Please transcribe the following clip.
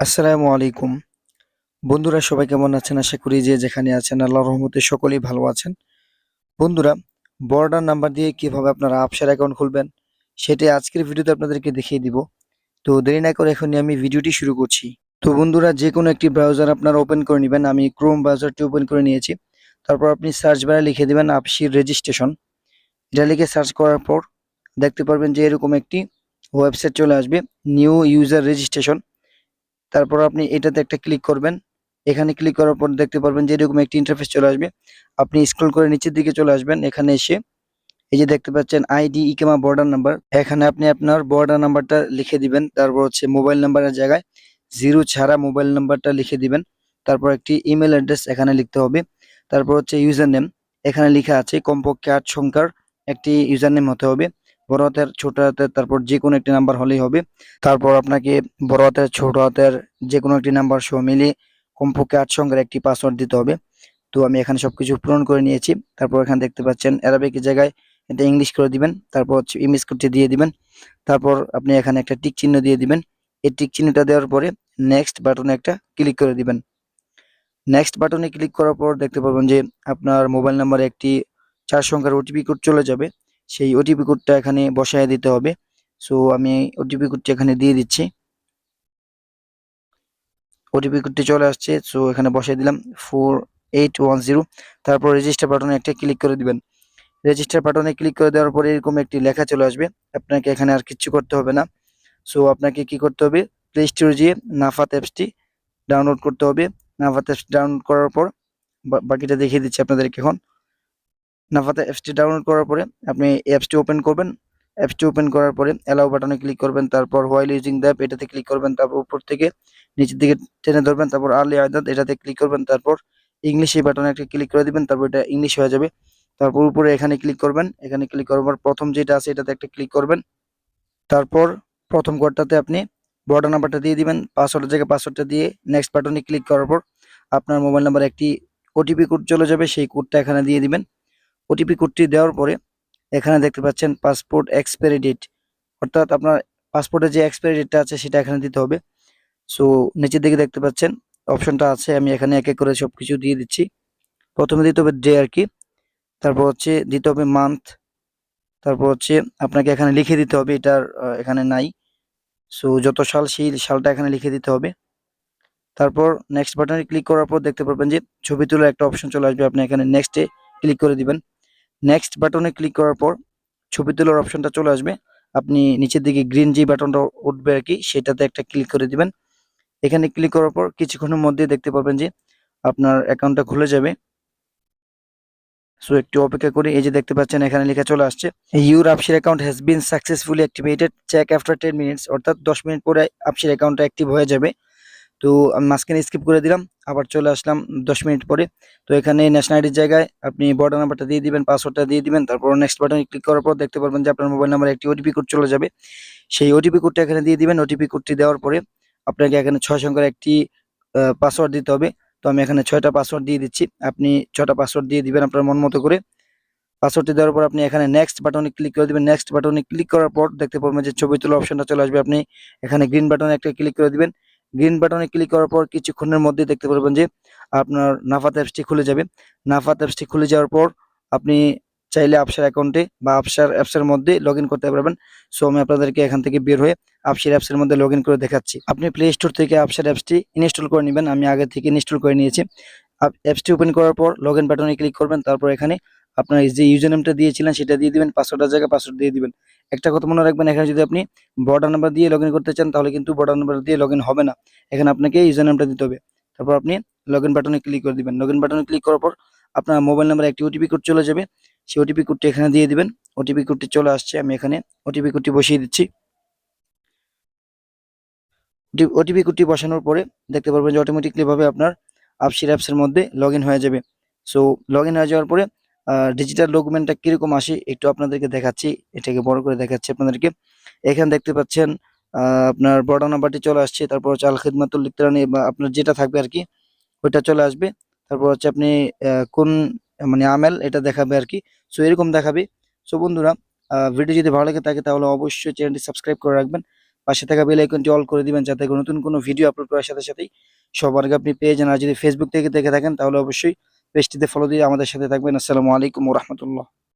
আসসালামু আলাইকুম। বন্ধুরা, সবাই কেমন আছেন? আশা করি যে যেখানে আছেন আল্লাহ রহমতে সকলেই ভালো আছেন। বন্ধুরা বর্ডার নাম্বার দিয়ে কীভাবে আপনারা আপসার অ্যাকাউন্ট খুলবেন সেটাই আজকের ভিডিওতে আপনাদেরকে দেখিয়ে দিব। তো দেরি না করে এখনই আমি ভিডিওটি শুরু করছি। তো বন্ধুরা, যে কোনো একটি ব্রাউজার আপনারা ওপেন করে নেবেন। আমি ক্রোম ব্রাউজারটি ওপেন করে নিয়েছি। তারপর আপনি সার্চ বারে লিখে দেবেন আপসির রেজিস্ট্রেশন এটা লিখে সার্চ করার পর দেখতে পারবেন যে এরকম একটি ওয়েবসাইট চলে আসবে নিউ ইউজার রেজিস্ট্রেশন তারপর আপনি এটাতে একটা ক্লিক করবেন। এখানে ক্লিক করার পর দেখতে পারবেন যে এরকম একটি ইন্টারফেস চলে আসবে। আপনি স্ক্রল করে নিচের দিকে চলে আসবেন এখানে এসে। এই যে দেখতে পাচ্ছেন আইডি ইকেমা বর্ডার নাম্বার এখানে আপনি আপনার বর্ডার নাম্বারটা লিখে দিবেন। তারপর হচ্ছে মোবাইল নাম্বারের জায়গায় জিরো ছাড়া মোবাইল নাম্বারটা লিখে দিবেন। তারপর একটি ইমেল অ্যাড্রেস এখানে লিখতে হবে। তারপর হচ্ছে ইউজার নেম এখানে লেখা আছে কমপক্ষে আট সংখ্যার একটি ইউজার নেম হতে হবে। বড় হাতের, ছোট হাতের, তারপর যে কোনো একটি নাম্বার হলেই হবে। তারপর আপনাকে বড় হাতের, ছোট হাতের যে কোনো একটি নাম্বার সহ মিলিয়ে কমপক্ষে আট সংখ্যার একটি পাসওয়ার্ড দিতে হবে। তো আমি এখানে সব কিছু পূরণ করে নিয়েছি। তারপর এখানে দেখতে পাচ্ছেন অ্যারাবিক জায়গায় এটা ইংলিশ করে দিবেন। তারপর হচ্ছে ইমেজ করতে দিয়ে দিবেন। তারপর আপনি এখানে একটা টিক চিহ্ন দিয়ে দিবেন। এই টিক চিহ্নটা দেওয়ার পরে নেক্সট বাটনে একটা ক্লিক করে দিবেন। নেক্সট বাটনে ক্লিক করার পর দেখতে পাবেন যে আপনার মোবাইল নাম্বারে একটি চার সংখ্যার ওটিপি কোড চলে যাবে। সেই ওটিপি কোডটা এখানে বসায় দিতে হবে। সো আমি ওটিপি কোডটি এখানে দিয়ে দিচ্ছি। ওটিপি কোডটি চলে আসছে। সো এখানে বসাই দিলাম। ফোর এইট ওয়ান জিরো তারপর রেজিস্টার বাটনে একটা ক্লিক করে দিবেন। রেজিস্টার বাটনে ক্লিক করে দেওয়ার পরে এরকম একটি লেখা চলে আসবে। আপনাকে এখানে আর কিচ্ছু করতে হবে না। সো আপনাকে কি করতে হবে? প্লে স্টোরে গিয়ে নাফাত অ্যাপসটি ডাউনলোড করতে হবে। নাফাত অ্যাপস ডাউনলোড করার পর বাকিটা দেখিয়ে দিচ্ছি আপনাদেরকে এখন। নাফাতে অ্যাপসটি ডাউনলোড করার পরে আপনি অ্যাপসটি ওপেন করবেন। অ্যাপসটি ওপেন করার পরে অ্যালাউ বাটনে ক্লিক করবেন, তারপর হোয়াইল ইউজিং দ্য অ্যাপ এটাতে ক্লিক করবেন, তারপর উপর থেকে নিচের দিকে টেনে ধরবেন, তারপর আর্লি আয়দাত এটাতে ক্লিক করবেন, তারপর ইংলিশ এই বাটনে একটা ক্লিক করে দিবেন, তারপর এটা ইংলিশ হয়ে যাবে। তারপর উপরে এখানে ক্লিক করবেন, এখানে ক্লিক করার পর প্রথম যেটা আছে এটাতে একটা ক্লিক করবেন। তারপর প্রথম কোডটাতে আপনি বর্ডার নাম্বারটা দিয়ে দিবেন পাসওয়ার্ডের জায়গায় পাসওয়ার্ডটা দিয়ে নেক্সট বাটনে ক্লিক করার পর আপনার মোবাইল নাম্বার একটি ওটিপি কোড চলে যাবে, সেই কোডটা এখানে দিয়ে দিবেন। ওটিপি কোডটি দেওয়ার পরে এখানে দেখতে পাচ্ছেন পাসপোর্ট এক্সপায়ারি ডেট। অর্থাৎ আপনার পাসপোর্টের যে এক্সপায়ারি ডেটটা আছে সেটা এখানে দিতে হবে। সো, নিচের দিকে দেখতে পাচ্ছেন, অপশনটা আছে, আমি এখানে এক এক করে সব কিছু দিয়ে দিচ্ছি। প্রথমে দিতে হবে ডে আর কি, তারপর হচ্ছে দিতে হবে মান্থ, তারপর হচ্ছে আপনাকে এখানে লিখে দিতে হবে, এটার এখানে নাই। সো, যত সাল সেই সালটা এখানে লিখে দিতে হবে। তারপর নেক্সট বাটনে ক্লিক করার পর দেখতে পারবেন যে ছবি তোলার একটা অপশন চলে আসবে, আপনি এখানে নেক্সটে ক্লিক করে দিবেন। নেক্সট বাটনে ক্লিক করার পর ছবি তোলার অপশনটা চলে আসবে। আপনি নিচের দিকে গ্রিন যে বাটনটা উঠবে আর কি সেটাতে একটা ক্লিক করে দিবেন। এখানে ক্লিক করার পর কিছুক্ষণের মধ্যে দেখতে পারবেন যে আপনার অ্যাকাউন্টটা খুলে যাবে। সো একটু অপেক্ষা করি, এই যে দেখতে পাচ্ছেন এখানে লেখা চলে আসছে your আপসির account has been successfully activated check after ten minutes অর্থাৎ দশ মিনিট পরে আপসির অ্যাকাউন্টটা অ্যাক্টিভ হয়ে যাবে। তো আমি মাঝখানে স্কিপ করে দিলাম, আবার চলে আসলাম দশ মিনিট পরে। তো এখানে ন্যাশনাল আইডির জায়গায় আপনি বর্ডার নাম্বারটা দিয়ে দিবেন পাসওয়ার্ডটা দিয়ে দিবেন, তারপর নেক্সট বাটনে ক্লিক করার পর দেখতে পারবেন যে আপনার মোবাইল নাম্বারে একটি ওটিপি কোড চলে যাবে। সেই ওটিপি কোডটা এখানে দিয়ে দিবেন ওটিপি কোডটি দেওয়ার পরে আপনাকে এখানে ছয় সংখ্যার একটি পাসওয়ার্ড দিতে হবে। তো আমি এখানে ছয়টা পাসওয়ার্ড দিয়ে দিচ্ছি। আপনি ছটা পাসওয়ার্ড দিয়ে দিবেন আপনার মন মতো করে। পাসওয়ার্ডটি দেওয়ার পর আপনি এখানে নেক্সট বাটনে ক্লিক করে দিবেন। নেক্সট বাটনে ক্লিক করার পর দেখতে পারবেন যে ছবি তোলা অপশনটা চলে আসবে। আপনি এখানে গ্রিন বাটনে একটা ক্লিক করে দিবেন। গ্রিন বাটনে ক্লিক করার পর কিছুক্ষণের মধ্যে দেখতে পারবেন যে আপনার নাফাত অ্যাপসটি খুলে যাবে। নাফাত অ্যাপসটি খুলে যাওয়ার পর আপনি চাইলে আপসার অ্যাকাউন্টে বা আপসার অ্যাপসের মধ্যে লগ করতে পারবেন। সো আমি আপনাদেরকে এখান থেকে বের হয়ে আপসার অ্যাপসের মধ্যে লগ করে দেখাচ্ছি। আপনি প্লে স্টোর থেকে আপসার অ্যাপসটি ইনস্টল করে নেবেন। আমি আগে থেকে ইনস্টল করে নিয়েছি। অ্যাপসটি ওপেন করার পর লগ ইন বাটনে ক্লিক করবেন। তারপর এখানে আপনার যে ইউজার দিয়েছিলেন, সেটা দিয়ে দিবেন পাসওয়ার্ডের জায়গায় পাসওয়ার্ড দিয়ে দিবেন। একটা কথা মনে রাখবেন, এখানে যদি আপনি বর্ডার নাম্বার দিয়ে লগ করতে চান, তাহলে কিন্তু বর্ডার নাম্বার দিয়ে লগ হবে না। এখানে আপনাকে ইউজার নামটা দিতে হবে। তারপর আপনি লগ বাটনে ক্লিক করে দিবেন। লগ বাটনে ক্লিক করার পর আপনার মোবাইল নাম্বারে একটি ওটিপি কোড চলে যাবে। সেই ওটিপি কোডটি এখানে দিয়ে দিবেন। ওটিপি কোডটি চলে আসছে। আমি এখানে ওটিপি কোডটি বসিয়ে দিচ্ছি। ওটিপি কোডটি বসানোর পরে দেখতে পারবেন যে অটোমেটিকলি ভাবে আপনার আপসির অ্যাপসের মধ্যে লগ হয়ে যাবে। সো লগ হয়ে যাওয়ার পরে ডিজিটাল ডকুমেন্টটা কীরকম আসে একটু আপনাদেরকে দেখাচ্ছি, এটাকে বড় করে দেখাচ্ছি আপনাদেরকে। এখানে দেখতে পাচ্ছেন আপনার বর্ডার নাম্বারটি চলে আসছে, তারপর চাল খেদমাতুল লিখতে বা আপনার যেটা থাকবে আর কি, ওইটা চলে আসবে। তারপর হচ্ছে আপনি কোন মানে আমেল এটা দেখাবে আর কি। সো এরকম দেখাবে। সো বন্ধুরা ভিডিও যদি ভালো লাগে থাকে তাহলে অবশ্যই চ্যানেলটি সাবস্ক্রাইব করে রাখবেন। পাশে থাকা বেল আইকনটি অল করে দিবেন যাতে নতুন কোনো ভিডিও আপলোড করার সাথে সাথেই সবার আগে আপনি পেয়ে যান। আর যদি ফেসবুক থেকে দেখে থাকেন তাহলে অবশ্যই পেজটিতে ফলো দিয়ে আমাদের সাথে থাকবেন। আসসালামু আলাইকুম রহমতুল্লাহ।